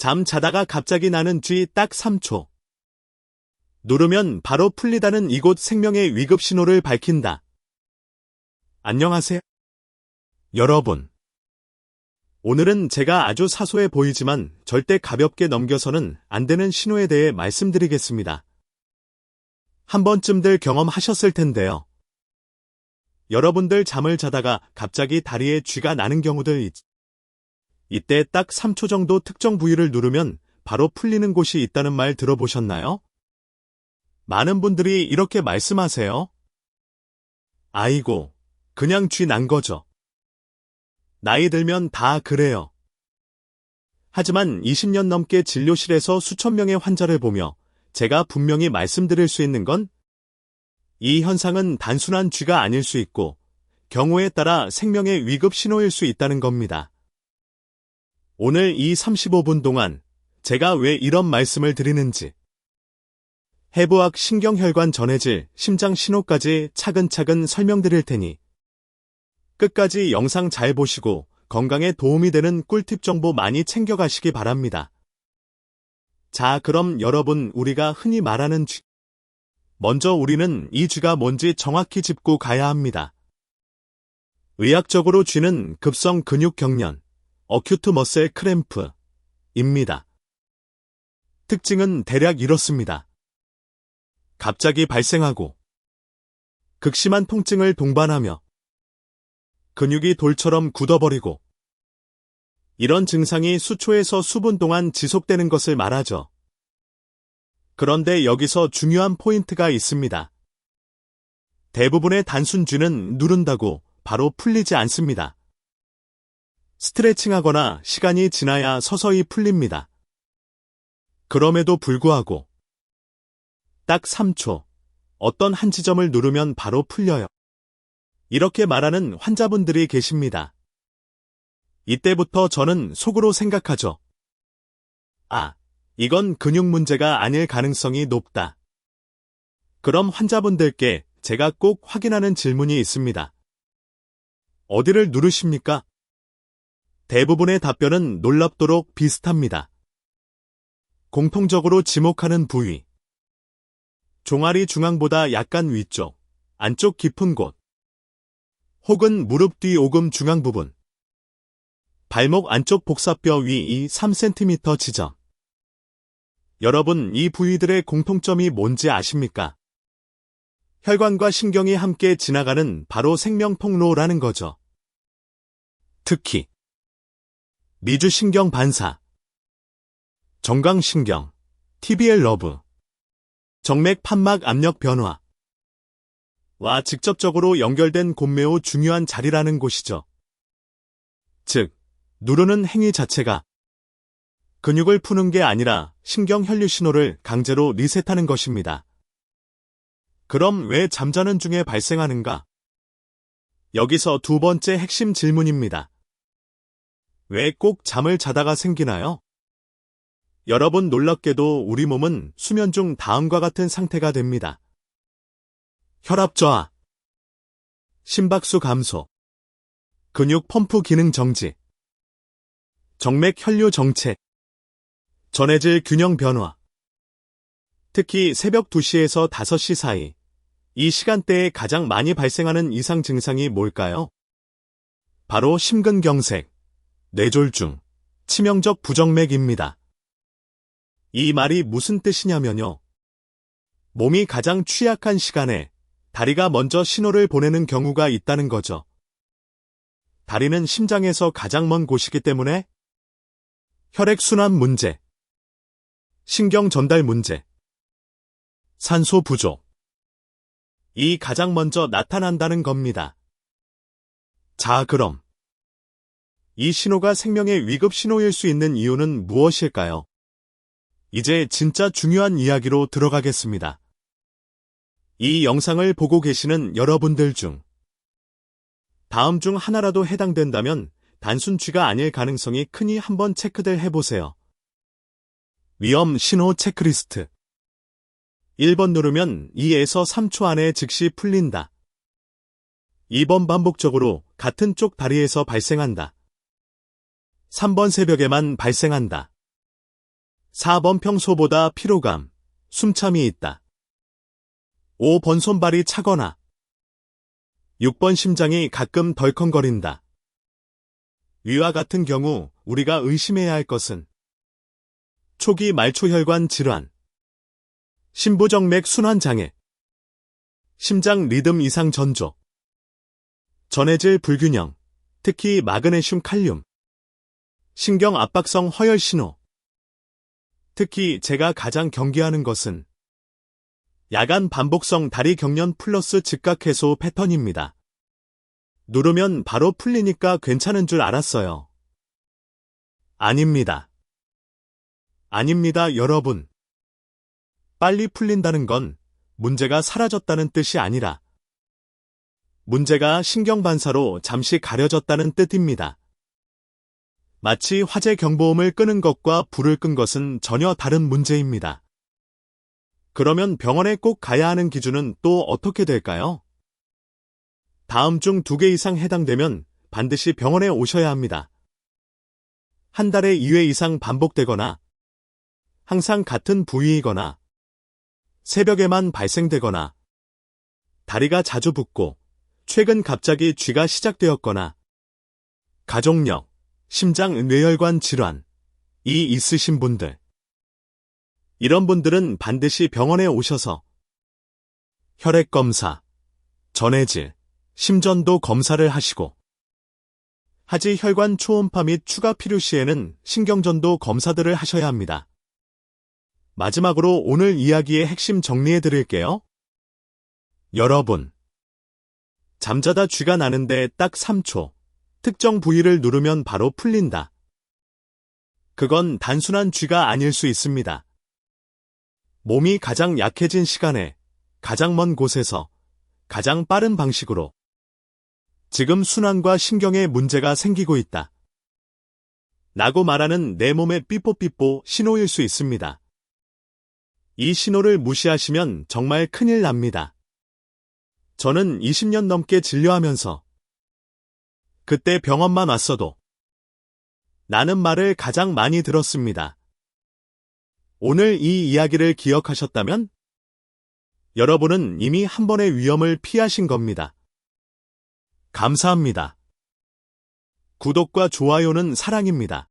잠 자다가 갑자기 나는 쥐 딱 3초. 누르면 바로 풀리다는 이곳 생명의 위급 신호를 밝힌다. 안녕하세요. 여러분. 오늘은 제가 아주 사소해 보이지만 절대 가볍게 넘겨서는 안 되는 신호에 대해 말씀드리겠습니다. 한 번쯤들 경험하셨을 텐데요. 여러분들 잠을 자다가 갑자기 다리에 쥐가 나는 경우들 있. 이때 딱 3초 정도 특정 부위를 누르면 바로 풀리는 곳이 있다는 말 들어보셨나요? 많은 분들이 이렇게 말씀하세요. 아이고, 그냥 쥐 난 거죠. 나이 들면 다 그래요. 하지만 20년 넘게 진료실에서 수천 명의 환자를 보며 제가 분명히 말씀드릴 수 있는 건 이 현상은 단순한 쥐가 아닐 수 있고 경우에 따라 생명의 위급 신호일 수 있다는 겁니다. 오늘 이 35분 동안 제가 왜 이런 말씀을 드리는지 해부학 신경혈관 전해질 심장 신호까지 차근차근 설명드릴 테니 끝까지 영상 잘 보시고 건강에 도움이 되는 꿀팁 정보 많이 챙겨가시기 바랍니다. 자, 그럼 여러분 우리가 흔히 말하는 쥐. 먼저 우리는 이 쥐가 뭔지 정확히 짚고 가야 합니다. 의학적으로 쥐는 급성 근육 경련, 어큐트 머셀 크램프입니다. 특징은 대략 이렇습니다. 갑자기 발생하고 극심한 통증을 동반하며 근육이 돌처럼 굳어버리고 이런 증상이 수초에서 수분 동안 지속되는 것을 말하죠. 그런데 여기서 중요한 포인트가 있습니다. 대부분의 단순 쥐는 누른다고 바로 풀리지 않습니다. 스트레칭하거나 시간이 지나야 서서히 풀립니다. 그럼에도 불구하고 딱 3초 어떤 한 지점을 누르면 바로 풀려요. 이렇게 말하는 환자분들이 계십니다. 이때부터 저는 속으로 생각하죠. 아, 이건 근육 문제가 아닐 가능성이 높다. 그럼 환자분들께 제가 꼭 확인하는 질문이 있습니다. 어디를 누르십니까? 대부분의 답변은 놀랍도록 비슷합니다. 공통적으로 지목하는 부위. 종아리 중앙보다 약간 위쪽, 안쪽 깊은 곳. 혹은 무릎 뒤 오금 중앙 부분. 발목 안쪽 복사뼈 위이 3cm 지점. 여러분, 이 부위들의 공통점이 뭔지 아십니까? 혈관과 신경이 함께 지나가는 바로 생명통로라는 거죠. 특히 미주신경 반사, 정강신경, TBL 러브, 정맥 판막 압력 변화 와 직접적으로 연결된 곳 매우 중요한 자리라는 곳이죠. 즉, 누르는 행위 자체가 근육을 푸는 게 아니라 신경 혈류 신호를 강제로 리셋하는 것입니다. 그럼 왜 잠자는 중에 발생하는가? 여기서 두 번째 핵심 질문입니다. 왜 꼭 잠을 자다가 생기나요? 여러분 놀랍게도 우리 몸은 수면 중 다음과 같은 상태가 됩니다. 혈압 저하, 심박수 감소, 근육 펌프 기능 정지, 정맥 혈류 정체, 전해질 균형 변화. 특히 새벽 2시에서 5시 사이, 이 시간대에 가장 많이 발생하는 이상 증상이 뭘까요? 바로 심근경색, 뇌졸중, 치명적 부정맥입니다. 이 말이 무슨 뜻이냐면요. 몸이 가장 취약한 시간에 다리가 먼저 신호를 보내는 경우가 있다는 거죠. 다리는 심장에서 가장 먼 곳이기 때문에 혈액순환 문제, 신경 전달 문제, 산소 부족. 이 가장 먼저 나타난다는 겁니다. 자, 그럼. 이 신호가 생명의 위급 신호일 수 있는 이유는 무엇일까요? 이제 진짜 중요한 이야기로 들어가겠습니다. 이 영상을 보고 계시는 여러분들 중 다음 중 하나라도 해당된다면 단순 쥐가 아닐 가능성이 크니 한번 체크들 해보세요. 위험 신호 체크리스트 1번 누르면 2에서 3초 안에 즉시 풀린다. 2번 반복적으로 같은 쪽 다리에서 발생한다. 3번 새벽에만 발생한다. 4번 평소보다 피로감, 숨참이 있다. 5번 손발이 차거나 6번 심장이 가끔 덜컹거린다. 위와 같은 경우 우리가 의심해야 할 것은 초기 말초혈관 질환, 심부정맥 순환 장애, 심장 리듬 이상 전조, 전해질 불균형, 특히 마그네슘 칼륨, 신경 압박성 허혈 신호. 특히 제가 가장 경계하는 것은 야간 반복성 다리 경련 플러스 즉각 해소 패턴입니다. 누르면 바로 풀리니까 괜찮은 줄 알았어요. 아닙니다. 아닙니다, 여러분. 빨리 풀린다는 건 문제가 사라졌다는 뜻이 아니라 문제가 신경반사로 잠시 가려졌다는 뜻입니다. 마치 화재 경보음을 끄는 것과 불을 끈 것은 전혀 다른 문제입니다. 그러면 병원에 꼭 가야 하는 기준은 또 어떻게 될까요? 다음 중 두 개 이상 해당되면 반드시 병원에 오셔야 합니다. 한 달에 2회 이상 반복되거나 항상 같은 부위이거나 새벽에만 발생되거나 다리가 자주 붓고 최근 갑자기 쥐가 시작되었거나 가족력, 심장 뇌혈관 질환, 이 있으신 분들. 이런 분들은 반드시 병원에 오셔서 혈액 검사, 전해질, 심전도 검사를 하시고 하지 혈관 초음파 및 추가 필요 시에는 신경전도 검사들을 하셔야 합니다. 마지막으로 오늘 이야기의 핵심 정리해 드릴게요. 여러분, 잠자다 쥐가 나는데 딱 3초, 특정 부위를 누르면 바로 풀린다. 그건 단순한 쥐가 아닐 수 있습니다. 몸이 가장 약해진 시간에 가장 먼 곳에서 가장 빠른 방식으로 지금 순환과 신경에 문제가 생기고 있다. 라고 말하는 내 몸의 삐뽀삐뽀 신호일 수 있습니다. 이 신호를 무시하시면 정말 큰일 납니다. 저는 20년 넘게 진료하면서 그때 병원만 왔어도 나는 말을 가장 많이 들었습니다. 오늘 이 이야기를 기억하셨다면 여러분은 이미 한 번의 위험을 피하신 겁니다. 감사합니다. 구독과 좋아요는 사랑입니다.